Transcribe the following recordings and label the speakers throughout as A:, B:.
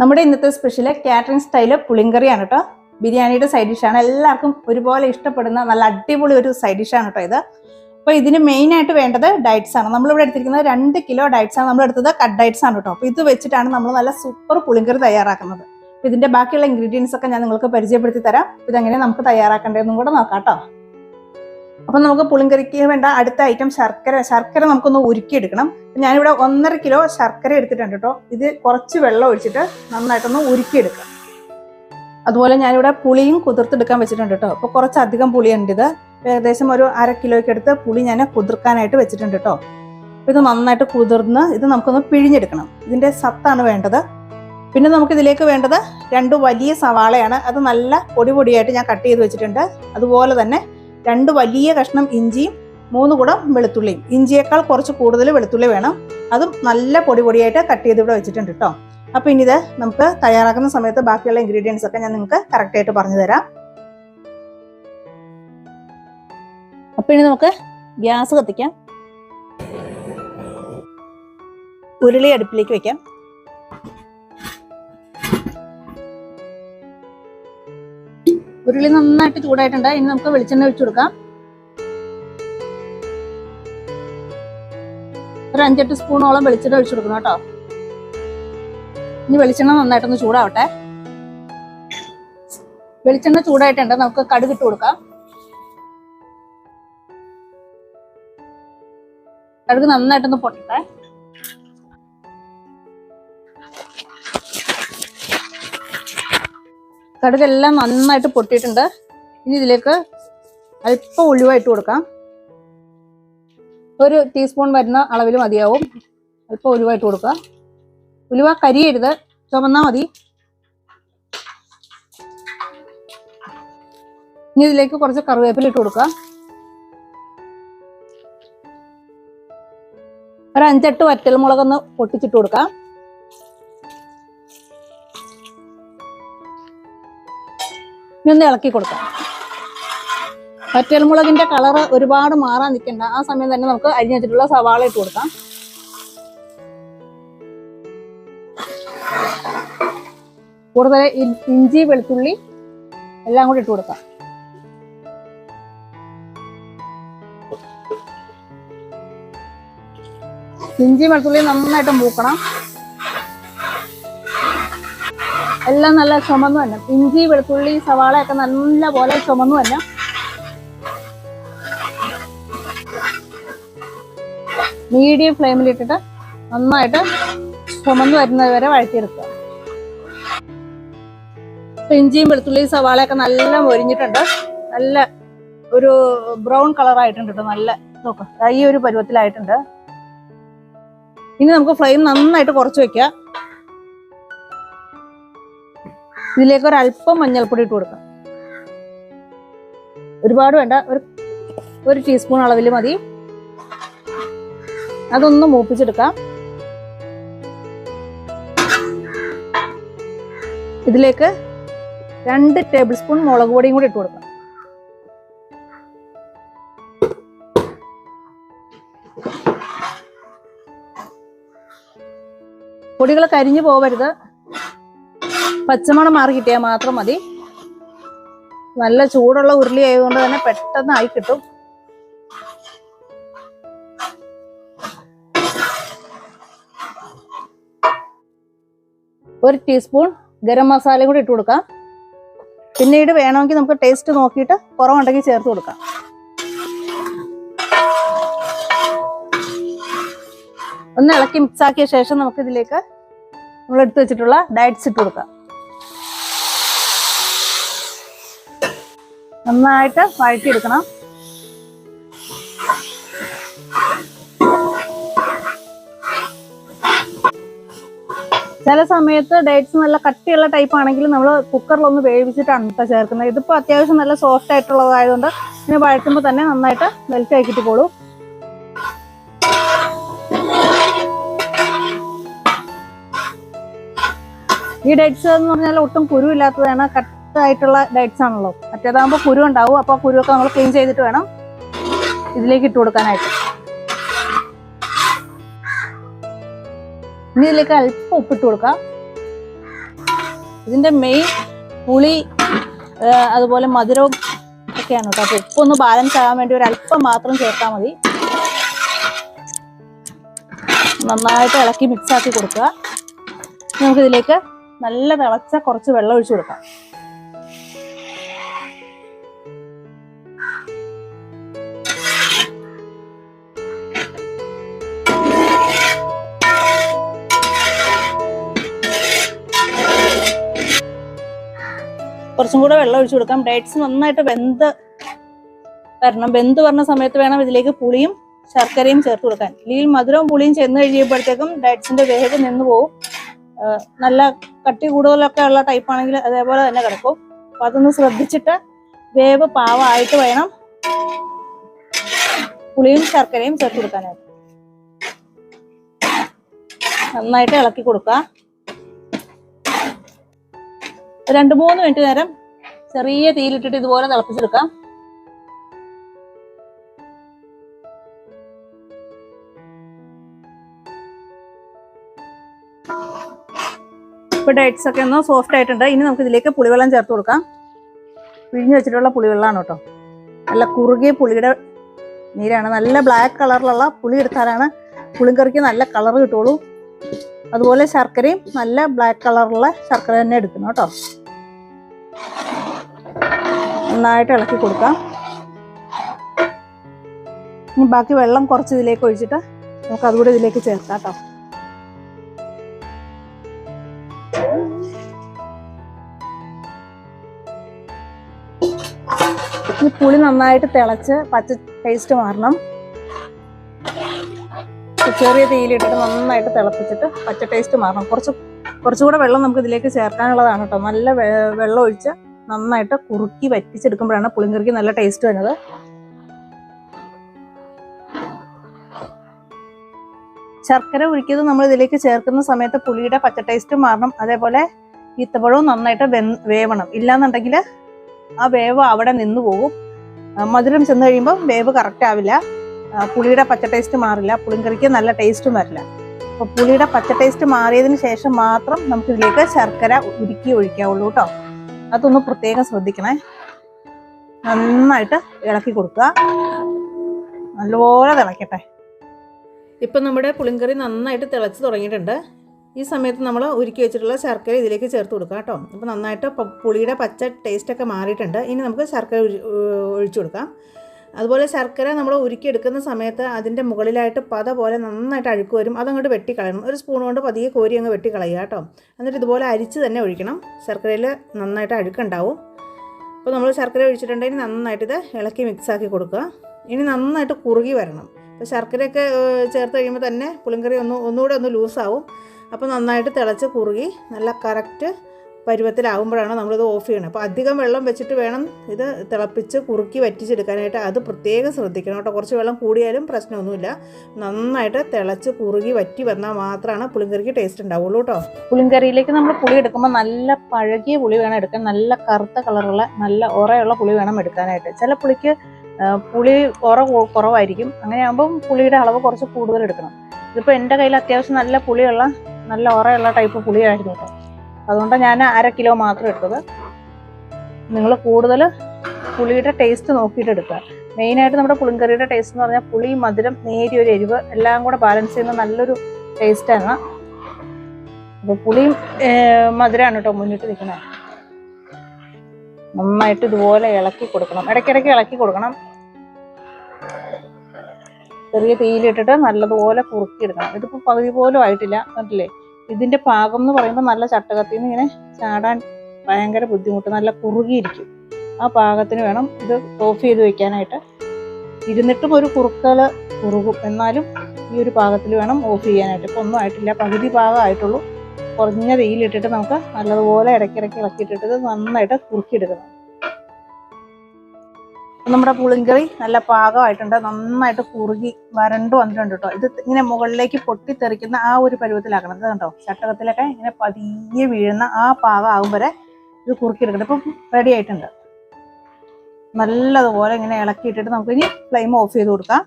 A: നമ്മുടെ ഇന്നത്തെ special catering style പുളിങ്കറിയാണ് കേട്ടോ ബിരിയാണിയുടെ സൈഡ് ഡിഷാണ് എല്ലാവർക്കും ഒരുപോലെ ഇഷ്ടപ്പെടുന്ന നല്ല അടിപൊളി ഒരു സൈഡ് ഡിഷാണ് കേട്ടോ ഇത്. അപ്പോൾ ഇതിന് മെയിൻ ആയിട്ട് വേണ്ടത് ഡയറ്റ്സ് ആണ്. നമ്മളിവിടെ എടുത്തിരിക്കുന്നത് രണ്ട് കിലോ ഡയറ്റ്സ് ആണ്. നമ്മൾ എടുത്തത് കട്ട് ഡയറ്റ്സ് ആണ് കേട്ടോ അപ്പോൾ ഇത് വെച്ചിട്ടാണ് നമ്മൾ നല്ല സൂപ്പർ പുളിങ്കറി തയ്യാറാക്കുന്നത്. അപ്പോൾ ഇതിന്റെ ബാക്കിയുള്ള ഇൻഗ്രീഡിയൻസ് ഒക്കെ ഞാൻ നിങ്ങൾക്ക് പരിചയപ്പെടുത്തി തരാം. ഇതെങ്ങനെ നമുക്ക് തയ്യാറാക്കേണ്ടതെന്നും കൂടെ നോക്കാം കേട്ടോ അപ്പം നമുക്ക് പുളിങ്കറിക്ക് വേണ്ട അടുത്ത ഐറ്റം ശർക്കര. ശർക്കര നമുക്കൊന്ന് ഉരുക്കിയെടുക്കണം. ഞാനിവിടെ ഒന്നര കിലോ ശർക്കര എടുത്തിട്ടുണ്ട് കേട്ടോ ഇത് കുറച്ച് വെള്ളം ഒഴിച്ചിട്ട് നന്നായിട്ടൊന്ന് ഉരുക്കിയെടുക്കാം അതുപോലെ ഞാനിവിടെ പുളിയും കുതിർത്തെടുക്കാൻ വെച്ചിട്ടുണ്ട് കേട്ടോ അപ്പോൾ കുറച്ചധികം പുളിയുണ്ട് ഇത്. ഏകദേശം ഒരു അര കിലോയ്ക്ക് എടുത്ത് പുളി ഞാൻ കുതിർക്കാനായിട്ട് വെച്ചിട്ടുണ്ട് കേട്ടോ ഇത് നന്നായിട്ട് കുതിർന്ന് ഇത് നമുക്കൊന്ന് പിഴിഞ്ഞെടുക്കണം. ഇതിന്റെ സത്താണ് വേണ്ടത്. പിന്നെ നമുക്ക് ഇതിലേക്ക് വേണ്ടത് രണ്ട് വലിയ സവാളയാണ്. അത് നല്ല പൊടി പൊടിയായിട്ട് ഞാൻ കട്ട് ചെയ്ത് വെച്ചിട്ടുണ്ട്. അതുപോലെ തന്നെ രണ്ട് വലിയ കഷ്ണം ഇഞ്ചിയും മൂന്ന് കുടം വെളുത്തുള്ളിയും. ഇഞ്ചിയേക്കാൾ കുറച്ച് കൂടുതൽ വെളുത്തുള്ളി വേണം. അതും നല്ല പൊടി പൊടിയായിട്ട് കട്ട് ചെയ്ത് ഇവിടെ വെച്ചിട്ടുണ്ട് കേട്ടോ അപ്പോൾ ഇനി ഇത് നമുക്ക് തയ്യാറാക്കുന്ന സമയത്ത് ബാക്കിയുള്ള ഇൻഗ്രീഡിയൻസ് ഒക്കെ ഞാൻ നിങ്ങൾക്ക് കറക്റ്റായിട്ട് പറഞ്ഞു തരാം. അപ്പോൾ ഇനി നമുക്ക് ഗ്യാസ് കത്തിക്കാം. ഉരുളി അടുപ്പിലേക്ക് വെക്കാം. ഉരുളി നന്നായിട്ട് ചൂടായിട്ടുണ്ട്. ഇനി നമുക്ക് വെളിച്ചെണ്ണ ഒഴിച്ചു കൊടുക്കാം. ഒരു അഞ്ചെട്ട് സ്പൂണോളം വെളിച്ചെണ്ണ ഒഴിച്ചു കൊടുക്കണം കേട്ടോ. ഇനി വെളിച്ചെണ്ണ നന്നായിട്ടൊന്ന് ചൂടാവട്ടെ. വെളിച്ചെണ്ണ ചൂടായിട്ടുണ്ട്. നമുക്ക് കടുക് ഇട്ട് കൊടുക്കാം. കടുക് നന്നായിട്ടൊന്ന് പൊട്ടട്ടെ. കടുകെല്ലാം നന്നായിട്ട് പൊട്ടിയിട്ടുണ്ട്. ഇനി ഇതിലേക്ക് അല്പം ഉലുവായിട്ട് കൊടുക്കാം. ഒരു ടീസ്പൂൺ വരുന്ന അളവിൽ മതിയാവും. അല്പം ഉലുവായിട്ട് കൊടുക്കുക. ഉലുവ കരിയരുത്. ചുമന്നാൽ മതി. ഇനി ഇതിലേക്ക് കുറച്ച് കറിവേപ്പില ഇട്ട് കൊടുക്കുക. ഒരു അഞ്ചെട്ട് വറ്റൽമുളകൊന്ന് പൊട്ടിച്ചിട്ട് കൊടുക്കാം. ഇനി ഒന്ന് ഇളക്കി കൊടുക്കാം. വറ്റൽമുളകിന്റെ കളറ് ഒരുപാട് മാറാൻ നിൽക്കണ്ട. ആ സമയം തന്നെ നമുക്ക് അരിഞ്ഞു വെച്ചിട്ടുള്ള സവാള ഇട്ട് കൊടുക്കാം. കൂടുതൽ ഇഞ്ചി വെളുത്തുള്ളി എല്ലാം കൂടി ഇട്ട് കൊടുക്കാം. ഇഞ്ചി വെളുത്തുള്ളി നന്നായിട്ട് മൂക്കണം. എല്ലാം നല്ല ചുമന്നു തന്നെ. ഇഞ്ചി വെളുത്തുള്ളി സവാള ഒക്കെ നല്ല പോലെ ചുമന്നു തന്നെ. മീഡിയം ഫ്ലെയിമിൽ ഇട്ടിട്ട് നന്നായിട്ട് ചുമന്നു വരുന്നത് വരെ വഴറ്റിയെടുക്കുക. ഇഞ്ചിയും വെളുത്തുള്ളിയും സവാളയൊക്കെ നല്ല മൊരിഞ്ഞിട്ടുണ്ട്. നല്ല ഒരു ബ്രൗൺ കളറായിട്ടുണ്ട് കേട്ടോ നല്ല. നോക്കാം ഈ ഒരു പരുവത്തിലായിട്ടുണ്ട്. ഇനി നമുക്ക് ഫ്ലെയിം നന്നായിട്ട് കുറച്ച് വെക്കുക. ഇതിലേക്ക് ഒരു അല്പം മഞ്ഞൾപ്പൊടി ഇട്ട് കൊടുക്കാം. ഒരുപാട് വേണ്ട ഒരു ഒരു ടീസ്പൂൺ അളവിൽ മതി. അതൊന്ന് മൂപ്പിച്ചെടുക്കാം. ഇതിലേക്ക് രണ്ട് ടേബിൾ സ്പൂൺ മുളക് പൊടിയും കൂടി ഇട്ട് കൊടുക്കാം. പൊടികൾ കരിഞ്ഞു പോവരുത്. പച്ചമണം മാറി കിട്ടിയാൽ മാത്രം മതി. നല്ല ചൂടുള്ള ഉരുളി ആയതുകൊണ്ട് തന്നെ പെട്ടെന്ന് ആയി കിട്ടും. ഒരു ടീസ്പൂൺ ഗരം മസാല കൂടി ഇട്ട് കൊടുക്കാം. പിന്നീട് വേണമെങ്കിൽ നമുക്ക് ടേസ്റ്റ് നോക്കിയിട്ട് കുറവുണ്ടെങ്കിൽ ചേർത്ത് കൊടുക്കാം. ഒന്ന് ഇളക്കി മിക്സാക്കിയ ശേഷം നമുക്കിതിലേക്ക് നമ്മൾ എടുത്തു വെച്ചിട്ടുള്ള ഡയറ്റ്സ് ഇട്ട് കൊടുക്കാം. നന്നായിട്ട് വഴറ്റിയെടുക്കണം. ചില സമയത്ത് ഡേറ്റ്സ് നല്ല കട്ടിയുള്ള ടൈപ്പ് ആണെങ്കിൽ നമ്മൾ കുക്കറിലൊന്ന് വേവിച്ചിട്ടാണ് കേട്ടോ ചേർക്കുന്നത്. ഇതിപ്പോൾ അത്യാവശ്യം നല്ല സോഫ്റ്റ് ആയിട്ടുള്ളതായതുകൊണ്ട് ഇനി വഴറ്റുമ്പോൾ തന്നെ നന്നായിട്ട് മെൽറ്റ് ആക്കിയിട്ട് പോളൂ ഈ ഡേറ്റ്സ് എന്ന് പറഞ്ഞാൽ ഒട്ടും കുരു ഇല്ലാത്തതാണ് കട്ടായിട്ടുള്ള ഡേറ്റ്സ് ആണല്ലോ. മറ്റേതാകുമ്പോൾ കുരു ഉണ്ടാവും. അപ്പോൾ കുരുവൊക്കെ നമ്മൾ ക്ലീൻ ചെയ്തിട്ട് വേണം ഇതിലേക്ക് ഇട്ട് കൊടുക്കാനായിട്ട്. ഇനി ഇതിലേക്ക് അല്പം ഉപ്പിട്ട് കൊടുക്കാം. ഇതിന്റെ മെയിൻ പുളി അതുപോലെ മധുരവും ഒക്കെയാണ് കേട്ടോ. അപ്പോൾ ഉപ്പൊന്ന് ബാലൻസ് ആകാൻ വേണ്ടി ഒരു അല്പം മാത്രം ചേർത്താൽ മതി. നന്നായിട്ട് ഇളക്കി മിക്സ് ആക്കി കൊടുക്കുക. നമുക്കിതിലേക്ക് നല്ല തിളച്ച കുറച്ച് വെള്ളം ഒഴിച്ചു കൊടുക്കാം. കുറച്ചും കൂടെ വെള്ളം ഒഴിച്ചു കൊടുക്കാം. ഡേറ്റ്സ് നന്നായിട്ട് വെന്ത് വരണം. വെന്ത് വരണ സമയത്ത് വേണം ഇതിലേക്ക് പുളിയും ശർക്കരയും ചേർത്ത് കൊടുക്കാൻ. ഇല്ലെങ്കിൽ മധുരവും പുളിയും ചെന്ന് കഴിയുമ്പോഴത്തേക്കും ഡേറ്റ്സിന്റെ വേവ് നിന്ന് ആ, നല്ല കട്ടി കൂടുതലൊക്കെ ഉള്ള ടൈപ്പ് ആണെങ്കിൽ അതേപോലെ തന്നെ കിടക്കും. അപ്പൊ അതൊന്ന് ശ്രദ്ധിച്ചിട്ട് വേവ് പാവമായിട്ട് വേണം പുളിയും ശർക്കരയും ചേർത്ത് കൊടുക്കാനായിട്ട്. നന്നായിട്ട് ഇളക്കി കൊടുക്കുക. രണ്ട് മൂന്ന് മിനിറ്റ് നേരം ചെറിയ തീയിലിട്ടിട്ട് ഇതുപോലെ തിളപ്പിച്ചെടുക്കാം. ഇപ്പൊ ഡേറ്റ്സ് ഒക്കെ ഒന്ന് സോഫ്റ്റ് ആയിട്ടുണ്ട്. ഇനി നമുക്ക് ഇതിലേക്ക് പുളിവെള്ളം ചേർത്ത് കൊടുക്കാം. പിഴിഞ്ഞ് വെച്ചിട്ടുള്ള പുളിവെള്ളമാണ് കേട്ടോ. നല്ല കുറുകിയ പുളിയുടെ നീരാണ്. നല്ല ബ്ലാക്ക് കളറിലുള്ള പുളി എടുത്താലാണ് പുളിങ്കറിക്ക് നല്ല കളർ കിട്ടുള്ളൂ. അതുപോലെ ശർക്കരയും നല്ല ബ്ലാക്ക് കളറുള്ള ശർക്കര തന്നെ എടുക്കണം കേട്ടോ. നന്നായിട്ട് ഇളക്കി കൊടുക്കാം. ഇനി ബാക്കി വെള്ളം കുറച്ച് ഇതിലേക്ക് ഒഴിച്ചിട്ട് നമുക്ക് അതുകൂടെ ഇതിലേക്ക് ചേർക്കാം കേട്ടോ. ഈ പുളി നന്നായിട്ട് തിളച്ച് പച്ച ടേസ്റ്റ് മാറണം. ചെറിയ തീയിലിട്ടിട്ട് നന്നായിട്ട് തിളപ്പിച്ചിട്ട് പച്ച ടേസ്റ്റ് മാറണം. കുറച്ച് കുറച്ചുകൂടെ വെള്ളം നമുക്ക് ഇതിലേക്ക് ചേർക്കാനുള്ളതാണ് കേട്ടോ. നല്ല വെള്ളം ഒഴിച്ച് നന്നായിട്ട് കുറുക്കി വറ്റിച്ചെടുക്കുമ്പോഴാണ് പുളിങ്കറിക്ക് നല്ല ടേസ്റ്റ് വരുന്നത്. ശർക്കര ഉരുക്കിയത് നമ്മൾ ഇതിലേക്ക് ചേർക്കുന്ന സമയത്ത് പുളിയുടെ പച്ച ടേസ്റ്റ് മാറണം. അതേപോലെ ഈത്തപ്പഴവും നന്നായിട്ട് വേവണം. ഇല്ലാന്നുണ്ടെങ്കിൽ ആ വേവ് അവിടെ നിന്ന് പോകും മധുരം ചെന്ന് കഴിയുമ്പോൾ വേവ് കറക്റ്റ് ആവില്ല. പുളിയുടെ പച്ച ടേസ്റ്റ് മാറില്ല. പുളിങ്കറിക്ക് നല്ല ടേസ്റ്റും വരില്ല. അപ്പോൾ പുളിയുടെ പച്ച ടേസ്റ്റ് മാറിയതിന് ശേഷം മാത്രം നമുക്ക് ഇതിലേക്ക് ശർക്കര ഉരുക്കി ഒഴിക്കാവുള്ളൂ കേട്ടോ അതൊന്ന് പ്രത്യേകം ശ്രദ്ധിക്കണേ. നന്നായിട്ട് ഇളക്കി കൊടുക്കുക. നല്ലപോലെ തിളക്കട്ടെ. ഇപ്പൊ നമ്മുടെ പുളിങ്കറി നന്നായിട്ട് തിളച്ച് തുടങ്ങിയിട്ടുണ്ട്. ഈ സമയത്ത് നമ്മൾ ഉരുക്കി വെച്ചിട്ടുള്ള ശർക്കര ഇതിലേക്ക് ചേർത്ത് കൊടുക്കുക കേട്ടോ അപ്പോൾ നന്നായിട്ട് പുളിയുടെ പച്ച ടേസ്റ്റൊക്കെ മാറിയിട്ടുണ്ട്. ഇനി നമുക്ക് ശർക്കര ഒഴിച്ചു കൊടുക്കാം. അതുപോലെ ശർക്കര നമ്മൾ ഉരുക്കി എടുക്കുന്ന സമയത്ത് അതിന്റെ മുകളിലായിട്ട് പത പോലെ നന്നായിട്ട് അഴുക്ക് വരും. അതങ്ങോട്ട് വെട്ടിക്കളയണം. ഒരു സ്പൂൺ കൊണ്ട് പതിയെ കോരി അങ്ങ് വെട്ടിക്കളയുക കേട്ടോ. എന്നിട്ട് ഇതുപോലെ അരിച്ച് തന്നെ ഒഴിക്കണം. ശർക്കരയിൽ നന്നായിട്ട് അഴുക്കുണ്ടാവും. അപ്പോൾ നമ്മൾ ശർക്കര ഒഴിച്ചിട്ടുണ്ടെങ്കിൽ നന്നായിട്ട് ഇത് ഇളക്കി മിക്സാക്കി കൊടുക്കുക. ഇനി നന്നായിട്ട് കുറുകി വരണം. അപ്പോൾ ശർക്കരയൊക്കെ ചേർത്ത് കഴിയുമ്പോൾ തന്നെ പുളിങ്കറി ഒന്ന് ഒന്നുകൂടെ ഒന്ന് ലൂസാവും അപ്പോൾ നന്നായിട്ട് തിളച്ച് കുറുകി നല്ല കറക്റ്റ് പരുവത്തിലാവുമ്പോഴാണ് നമ്മളിത് ഓഫ് ചെയ്യണം. അപ്പോൾ അധികം വെള്ളം വെച്ചിട്ട് വേണം ഇത് തിളപ്പിച്ച് കുറുക്കി വറ്റിച്ചെടുക്കാനായിട്ട് അത് പ്രത്യേകം ശ്രദ്ധിക്കണം കേട്ടോ. കുറച്ച് വെള്ളം കൂടിയാലും പ്രശ്നമൊന്നുമില്ല. നന്നായിട്ട് തിളച്ച് കുറുകി വറ്റി വന്നാൽ മാത്രമാണ് പുളിങ്കറിക്ക് ടേസ്റ്റ് ഉണ്ടാവുള്ളൂ കേട്ടോ. പുളിങ്കറിയിലേക്ക് നമ്മൾ പുളി എടുക്കുമ്പോൾ നല്ല പഴകിയ പുളി വേണം എടുക്കാൻ. നല്ല കറുത്ത കളറുള്ള നല്ല ഉറയുള്ള പുളി വേണം എടുക്കാനായിട്ട്. ചില പുളിക്ക് പുളി ഉറ കുറവായിരിക്കും. അങ്ങനെയാകുമ്പം പുളിയുടെ അളവ് കുറച്ച് കൂടുതൽ എടുക്കണം. ഇതിപ്പോൾ എന്റെ കയ്യിൽ അത്യാവശ്യം നല്ല പുളിയുള്ള നല്ല ഉറയുള്ള ടൈപ്പ് പുളിയായിരുന്നു കേട്ടോ. അതുകൊണ്ടാണ് ഞാൻ അര കിലോ മാത്രം എടുത്തത്. നിങ്ങൾ കൂടുതൽ പുളിയുടെ ടേസ്റ്റ് നോക്കിയിട്ട് എടുക്കുക. മെയിനായിട്ട് നമ്മുടെ പുളിങ്കറിയുടെ ടേസ്റ്റ് എന്ന് പറഞ്ഞാൽ പുളി മധുരം നേരിയ ഒരു എരിവ് എല്ലാം കൂടെ ബാലൻസ് ചെയ്യുന്ന നല്ലൊരു ടേസ്റ്റാണ് അപ്പോൾ പുളിയും മധുരമാണ് കേട്ടോ മുന്നിട്ട് നിൽക്കുന്നത് നന്നായിട്ട് ഇതുപോലെ ഇളക്കി കൊടുക്കണം. ഇടയ്ക്കിടയ്ക്ക് ഇളക്കി കൊടുക്കണം. ചെറിയ തീയിലിട്ടിട്ട് നല്ലതുപോലെ കുറുക്കിയെടുക്കണം ഇതിപ്പോൾ പകുതി പോലും ആയിട്ടില്ല. കണ്ടില്ലേ? ഇതിന്റെ പാകം എന്ന് പറയുമ്പോൾ നല്ല ചട്ടകത്തിൽ നിന്ന് ഇങ്ങനെ ചാടാൻ ഭയങ്കര ബുദ്ധിമുട്ട്. നല്ല കുറുകിയിരിക്കും. ആ പാകത്തിന് വേണം ഇത് ഓഫ് ചെയ്ത് വെക്കാനായിട്ട്. ഇരുന്നിട്ടും ഒരു കുറുക്കൽ കുറുകും. എന്നാലും ഈ ഒരു പാകത്തിൽ വേണം ഓഫ് ചെയ്യാനായിട്ട്. ഇപ്പം ഒന്നും ആയിട്ടില്ല. പകുതി പാകമായിട്ടുള്ളൂ കുറഞ്ഞ തീയിലിട്ടിട്ട് നമുക്ക് നല്ലതുപോലെ ഇടയ്ക്കിടയ്ക്ക് ഇളക്കിയിട്ടിട്ട് നന്നായിട്ട് കുറുക്കിയെടുക്കണം. നമ്മുടെ പുളിങ്കറി നല്ല പാകമായിട്ടുണ്ട്. നന്നായിട്ട് കുറുകി വരണ്ടു വന്നിട്ടുണ്ട് കേട്ടോ. ഇത് ഇങ്ങനെ മുകളിലേക്ക് പൊട്ടിത്തെറിക്കുന്ന ആ ഒരു പരുവത്തിലാക്കണം ഇത് കണ്ടോ? ചട്ടകത്തിലൊക്കെ ഇങ്ങനെ പതിയെ വീഴുന്ന ആ പാകം ആകും വരെ ഇത് കുറുക്കിയെടുക്കണം ഇപ്പം റെഡി ആയിട്ടുണ്ട്. നല്ലതുപോലെ ഇങ്ങനെ ഇളക്കിയിട്ടിട്ട് നമുക്ക് ഇനി ഫ്ലെയിം ഓഫ് ചെയ്ത് കൊടുക്കാം.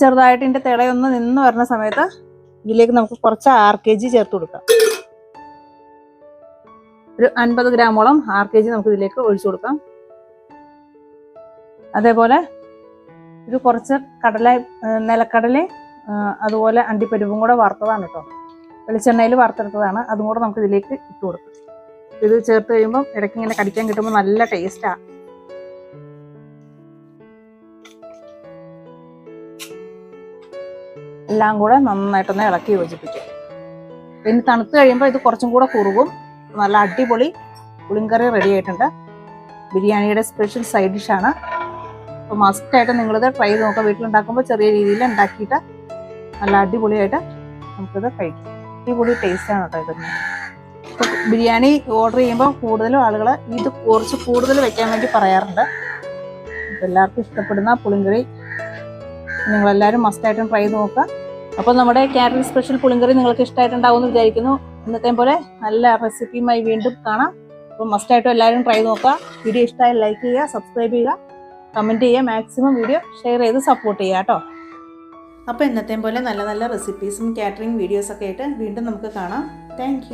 A: ചെറുതായിട്ട് ഇതിന്റെ തിളയൊന്ന് നിന്ന് വരുന്ന സമയത്ത് ഇതിലേക്ക് നമുക്ക് കുറച്ച് ആർ കെ ജി ചേർത്ത് കൊടുക്കാം. ഒരു അൻപത് ഗ്രാമോളം ആർ കെ ജി നമുക്ക് ഇതിലേക്ക് ഒഴിച്ചു കൊടുക്കാം. അതേപോലെ ഇത് കുറച്ച് കടല നിലക്കടലയും അതുപോലെ അണ്ടിപ്പരിപ്പും കൂടെ വറുത്തതാണ് കേട്ടോ വെളിച്ചെണ്ണയിൽ വറുത്തെടുത്തതാണ്. അതും കൂടെ നമുക്ക് ഇതിലേക്ക് ഇട്ട് കൊടുക്കാം. ഇത് ചേർത്ത് കഴിയുമ്പോൾ ഇടയ്ക്ക് ഇങ്ങനെ കടിക്കാൻ കിട്ടുമ്പോൾ നല്ല ടേസ്റ്റാണ് എല്ലാം കൂടെ നന്നായിട്ടൊന്ന് ഇളക്കി യോജിപ്പിക്കും. പിന്നെ തണുത്ത് കഴിയുമ്പോൾ ഇത് കുറച്ചും കൂടെ കുറുകും. നല്ല അടിപൊളി പുളിങ്കറി റെഡി ആയിട്ടുണ്ട്. ബിരിയാണിയുടെ സ്പെഷ്യൽ സൈഡ് ഡിഷാണ് അപ്പോൾ മസ്റ്റായിട്ട് നിങ്ങളിത് ട്രൈ ചെയ്ത് നോക്കാം. വീട്ടിലുണ്ടാക്കുമ്പോൾ ചെറിയ രീതിയിൽ ഉണ്ടാക്കിയിട്ട് നല്ല അടിപൊളിയായിട്ട് നമുക്കിത് കഴിക്കാം. അടിപൊളി ടേസ്റ്റാണ് കേട്ടോ ഇതിന് ഇപ്പോൾ ബിരിയാണി ഓർഡർ ചെയ്യുമ്പോൾ കൂടുതലും ആളുകൾ ഇത് കുറച്ച് കൂടുതൽ വെക്കാൻ വേണ്ടി പറയാറുണ്ട്. എല്ലാവർക്കും ഇഷ്ടപ്പെടുന്ന പുളിങ്കറി നിങ്ങളെല്ലാവരും മസ്റ്റായിട്ടും ട്രൈ ചെയ്ത് നോക്കുക അപ്പോൾ നമ്മുടെ കാറ്ററിംഗ് സ്പെഷ്യൽ പുളിങ്കറി നിങ്ങൾക്ക് ഇഷ്ടമായിട്ടുണ്ടാവും എന്ന് വിചാരിക്കുന്നു. ഇന്നത്തെ പോലെ നല്ല റെസിപ്പിയുമായി വീണ്ടും കാണാം. അപ്പോൾ മസ്റ്റായിട്ടും എല്ലാവരും ട്രൈ നോക്കുക. വീഡിയോ ഇഷ്ടമായി ലൈക്ക് ചെയ്യുക സബ്സ്ക്രൈബ് ചെയ്യുക. കമന്റ് ചെയ്യുക മാക്സിമം വീഡിയോ ഷെയർ ചെയ്ത് സപ്പോർട്ട് ചെയ്യുക കേട്ടോ. അപ്പോൾ ഇന്നത്തെയും പോലെ നല്ല നല്ല റെസിപ്പീസും കാറ്ററിംഗ് വീഡിയോസൊക്കെ ആയിട്ട് വീണ്ടും നമുക്ക് കാണാം. താങ്ക്